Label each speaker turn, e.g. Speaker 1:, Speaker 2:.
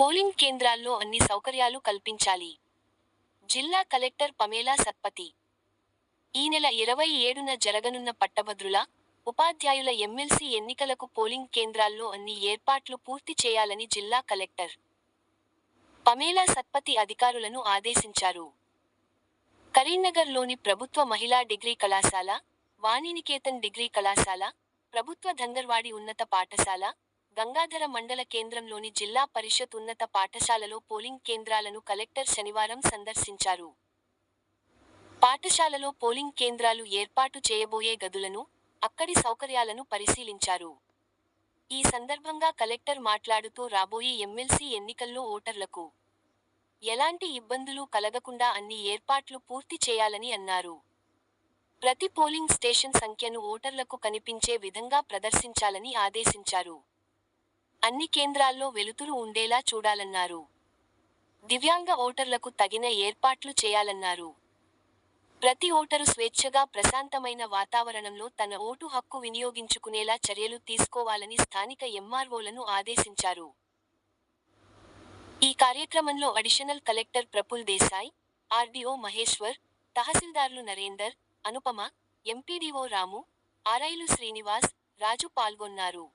Speaker 1: Polling కేంద్రాల్లో అన్ని సౌకర్యాలు కల్పించాలి. జిల్లా కలెక్టర్ పమేలా సత్పతి. ఈ నెల ఇరవై ఏడున జరగనున్న పట్టభద్రుల ఉపాధ్యాయుల ఎమ్మెల్సీ ఎన్నికలకు పోలింగ్ కేంద్రాల్లో అన్ని ఏర్పాట్లు పూర్తి చేయాలని జిల్లా కలెక్టర్ పమేలా సత్పతి అధికారులను ఆదేశించారు. కరీంనగర్లోని ప్రభుత్వ మహిళా డిగ్రీ కళాశాల వాణినికేతన్ డిగ్రీ కళాశాల ప్రభుత్వ ధంగర్వాడి ఉన్నత పాఠశాల గంగాధర మండల కేంద్రంలోని జిల్లా పరిషత్ ఉన్నత పాఠశాలలో పోలింగ్ కేంద్రాలను కలెక్టర్ శనివారం సందర్శించారు. పాఠశాలలో పోలింగ్ కేంద్రాలు ఏర్పాటు చేయబోయే గదులను అక్కడి సౌకర్యాలను పరిశీలించారు. ఈ సందర్భంగా కలెక్టర్ మాట్లాడుతూ రాబోయే ఎమ్మెల్సీ ఎన్నికల్లో ఓటర్లకు ఎలాంటి ఇబ్బందులు కలగకుండా అన్ని ఏర్పాట్లు పూర్తి చేయాలని అన్నారు. ప్రతి పోలింగ్ స్టేషన్ సంఖ్యను ఓటర్లకు కనిపించే విధంగా ప్రదర్శించాలని ఆదేశించారు. అన్ని కేంద్రాల్లో వెలుతురు ఉండేలా చూడాలన్నారు. దివ్యాంగ ఓటర్లకు తగిన ఏర్పాట్లు చేయాలన్నారు. ప్రతి ఓటరు స్వేచ్ఛగా ప్రశాంతమైన వాతావరణంలో తన ఓటు హక్కు వినియోగించుకునేలా చర్యలు తీసుకోవాలని స్థానిక ఎంఆర్ఓలను ఆదేశించారు. ఈ కార్యక్రమంలో additional collector Praful Desai RDO Maheshwar తహసీల్దార్లు Narender Anupama MPDO Ramu ఆర్ఐలు శ్రీనివాస్ రాజు పాల్గొన్నారు.